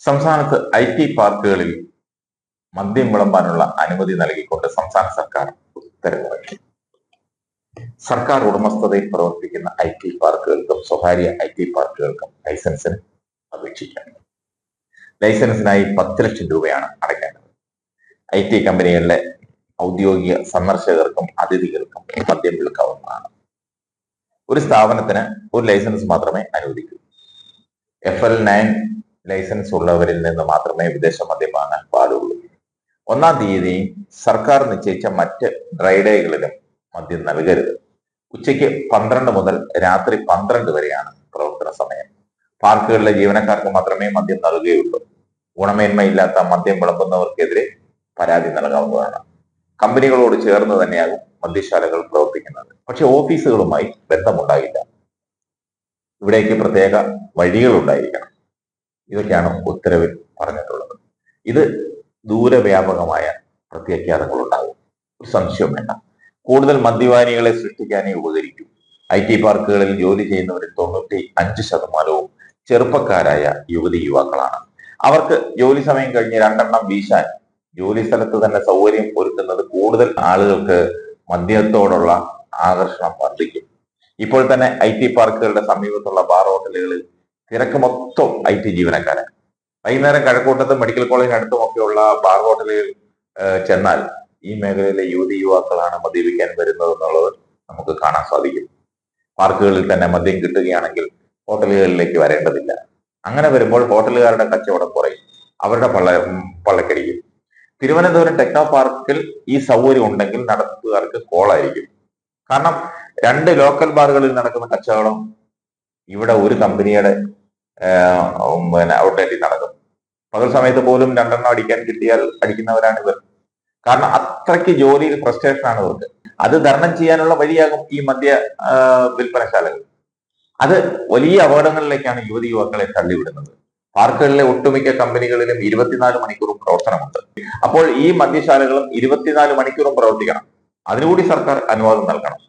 സംസ്ഥാനത്ത് I T പാർക്കുകളിൽ മദ്യം വിളമ്പാനുള്ള അനുമതി നൽകിക്കൊണ്ട് സംസ്ഥാന സർക്കാർ ഉത്തരവിറക്കി സർക്കാർ ഉടമസ്ഥതയിൽ പ്രവർത്തിക്കുന്ന ഐ ടി പാർക്കുകൾക്കും സ്വകാര്യ ഐ ടി പാർക്കുകൾക്കും ലൈസൻസിന് അപേക്ഷിക്കാം. ലൈസൻസിനായി പത്ത് ലക്ഷം രൂപയാണ് അടയ്ക്കേണ്ടത്. ഐ ടി കമ്പനികളിലെ ഔദ്യോഗിക സന്ദർശകർക്കും അതിഥികൾക്കും മദ്യം വിൽക്കാവുന്നതാണ്. ഒരു സ്ഥാപനത്തിന് ഒരു ലൈസൻസ് മാത്രമേ അനുവദിക്കൂ. എഫ് എൽ നയൻ ലൈസൻസ് ഉള്ളവരിൽ നിന്ന് മാത്രമേ വിദേശ മദ്യം വാങ്ങാൻ പാടുള്ളൂ. ഒന്നാം തീയതി സർക്കാർ നിശ്ചയിച്ച മറ്റ് ഡ്രൈഡേകളിലും മദ്യം നൽകരുത്. ഉച്ചയ്ക്ക് പന്ത്രണ്ട് മുതൽ രാത്രി പന്ത്രണ്ട് വരെയാണ് പ്രവർത്തന സമയം. പാർക്കുകളിലെ ജീവനക്കാർക്ക് മാത്രമേ മദ്യം നൽകുകയുള്ളൂ. ഗുണമേന്മയില്ലാത്ത മദ്യം വിളമ്പുന്നവർക്കെതിരെ പരാതി നൽകാവുന്നതാണ്. കമ്പനികളോട് ചേർന്ന് തന്നെയാകും മദ്യശാലകൾ പ്രവർത്തിക്കുന്നത്. പക്ഷെ ഓഫീസുകളുമായി ബന്ധമുണ്ടായില്ല. ഇവിടേക്ക് പ്രത്യേക വഴികൾ ഉണ്ടായിരിക്കണം ഇതൊക്കെയാണ് ഉത്തരവിൽ പറഞ്ഞിട്ടുള്ളത്. ഇത് ദൂരവ്യാപകമായ പ്രത്യാഘാതങ്ങൾ ഉണ്ടാകും ഒരു സംശയം വേണ്ട. കൂടുതൽ മദ്യപാനികളെ സൃഷ്ടിക്കാനേ ഉപകരിക്കും. ഐ ടി പാർക്കുകളിൽ ജോലി ചെയ്യുന്നവരിൽ തൊണ്ണൂറ്റി അഞ്ച് ശതമാനവും ചെറുപ്പക്കാരായ യുവതി യുവാക്കളാണ്. അവർക്ക് ജോലി സമയം കഴിഞ്ഞ് രണ്ടെണ്ണം വീശാൻ ജോലി സ്ഥലത്ത് തന്നെ സൗകര്യം ഒരുക്കുന്നത് കൂടുതൽ ആളുകൾക്ക് മദ്യത്തോടുള്ള ആകർഷണം വർദ്ധിക്കും. ഇപ്പോൾ തന്നെ ഐ ടി പാർക്കുകളുടെ സമീപത്തുള്ള ബാർ ഹോട്ടലുകളിൽ തിരക്ക് മൊത്തം ഐ ടി ജീവനക്കാരെ. വൈകുന്നേരം കഴക്കൂട്ടത്തും മെഡിക്കൽ കോളേജിന് ഉള്ള ബാർ ഹോട്ടലുകൾ ചെന്നാൽ ഈ മേഖലയിലെ യുവതി യുവാക്കളാണ് മദ്യപിക്കാൻ വരുന്നത് എന്നുള്ളത് നമുക്ക് കാണാൻ സാധിക്കും. പാർക്കുകളിൽ തന്നെ മദ്യം കിട്ടുകയാണെങ്കിൽ ഹോട്ടലുകളിലേക്ക് വരേണ്ടതില്ല. അങ്ങനെ വരുമ്പോൾ ഹോട്ടലുകാരുടെ കച്ചവടം കുറയും. അവരുടെ പള്ള പള്ളക്കടിക്കും. തിരുവനന്തപുരം ടെക്നോ പാർക്കിൽ ഈ സൗകര്യം ഉണ്ടെങ്കിൽ നടത്തുകാർക്ക് കോളായിരിക്കും. കാരണം രണ്ട് ലോക്കൽ ബാറുകളിൽ നടക്കുന്ന കച്ചവടം ഇവിടെ ഒരു കമ്പനിയുടെ പിന്നെ ഔട്ട്ലെറ്റിൽ നടക്കും. പകൽ സമയത്ത് പോലും രണ്ടെണ്ണം അടിക്കാൻ കിട്ടിയാൽ അടിക്കുന്നവരാണ് ഇവർ. കാരണം അത്രയ്ക്ക് ജോലിയിൽ ഫ്രസ്ട്രേഷൻ ആണ് ഇവർക്ക്. അത് തരണം ചെയ്യാനുള്ള വഴിയാകും ഈ മദ്യ വിൽപ്പനശാലകൾ. അത് വലിയ അപകടങ്ങളിലേക്കാണ് യുവതി യുവാക്കളെ തള്ളിവിടുന്നത്. പാർക്കുകളിലെ ഒട്ടുമിക്ക കമ്പനികളിലും ഇരുപത്തിനാല് മണിക്കൂറും പ്രവർത്തനമുണ്ട്. അപ്പോൾ ഈ മദ്യശാലകളും ഇരുപത്തിനാല് മണിക്കൂറും പ്രവർത്തിക്കണം. അതിനുകൂടി സർക്കാർ അനുവാദം നൽകണം.